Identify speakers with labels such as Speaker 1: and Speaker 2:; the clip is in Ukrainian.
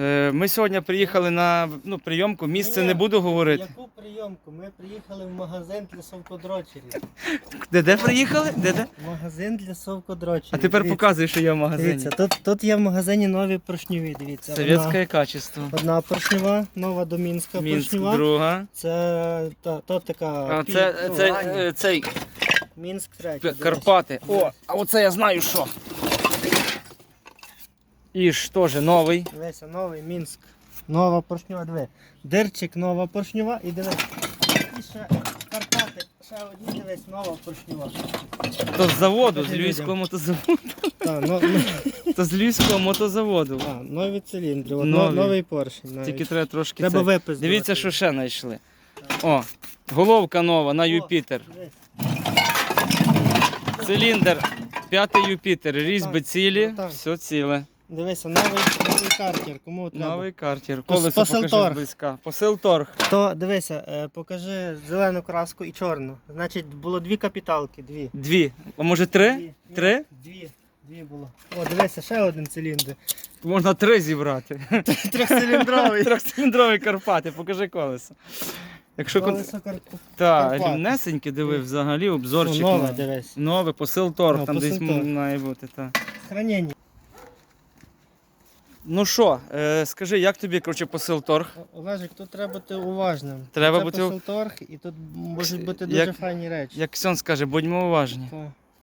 Speaker 1: Е, Ми сьогодні приїхали на ну, прийомку. Місце
Speaker 2: Ні,
Speaker 1: не буду говорити.
Speaker 2: Яку прийомку? Ми приїхали в магазин для совкодрочерів.
Speaker 1: Де де приїхали? Де де?
Speaker 2: Магазин для совкодрочерів.
Speaker 1: А тепер
Speaker 2: Дивіться,
Speaker 1: показуй, що я в магазині.
Speaker 2: Дивіться, тут, тут є в магазині нові поршньові, дивіться.
Speaker 1: Совєтське качество.
Speaker 2: Одна, поршнева, нова до Мінська
Speaker 1: Мінськ,
Speaker 2: поршнева.
Speaker 1: друга.
Speaker 2: Це та, то така
Speaker 1: А
Speaker 2: пі-
Speaker 1: це,
Speaker 2: ну,
Speaker 1: це, цей
Speaker 2: Мінськ третій.
Speaker 1: Карпати. О, а оце я знаю що. Іж теж новий.
Speaker 2: Дивися, новий Мінськ. Нова поршнева, диви. Дирчик, нова поршнева і дивись. І ще Карпати, ще одні дивись, нова поршнева.
Speaker 1: То з заводу, з
Speaker 2: Покажи
Speaker 1: Львівського
Speaker 2: людям.
Speaker 1: мотозаводу.
Speaker 2: Так, ну, ну,
Speaker 1: То з Львівського мотозаводу.
Speaker 2: а, нові циліндри, от,
Speaker 1: Нові.
Speaker 2: новий поршень. Навіть.
Speaker 1: Тільки треба трошки.
Speaker 2: Треба
Speaker 1: це.
Speaker 2: виписати.
Speaker 1: Дивіться, що ще знайшли. О, головка нова на Юпітер.
Speaker 2: Дивись.
Speaker 1: Циліндр, п'ятий Юпітер, різьби цілі,
Speaker 2: так.
Speaker 1: все ціле.
Speaker 2: Дивися, новий, новий картер, кому треба.
Speaker 1: Новий картер. Колесо покажи
Speaker 2: посилторг.
Speaker 1: зблизька. Посилторг.
Speaker 2: То дивися, е, покажи зелену краску і чорну. Значить, було дві капіталки, дві.
Speaker 1: Дві. А може три?
Speaker 2: Дві. Ні,
Speaker 1: Три?
Speaker 2: Дві. Дві було. О, дивися, ще один циліндр.
Speaker 1: Можна три зібрати.
Speaker 2: Трьохциліндровий.
Speaker 1: Трьохциліндрові Карпати, покажи колесо. Якщо кон...
Speaker 2: Колесо кар...
Speaker 1: Так,
Speaker 2: Карпати.
Speaker 1: рівнесеньке диви взагалі, обзорчик.
Speaker 2: Нове,
Speaker 1: новий.
Speaker 2: дивись.
Speaker 1: Нове, посилторг,
Speaker 2: Ну,
Speaker 1: там десь
Speaker 2: посилторг.
Speaker 1: має бути. Так.
Speaker 2: Хранення.
Speaker 1: Ну що, е, скажи, як тобі коротше, посилторг?
Speaker 2: Олежик, тут треба бути уважним.
Speaker 1: Треба
Speaker 2: Це
Speaker 1: бути-
Speaker 2: посилторг, і тут можуть бути дуже
Speaker 1: Як-
Speaker 2: файні речі.
Speaker 1: Як Ксьон скаже, будьмо уважні.
Speaker 2: Так.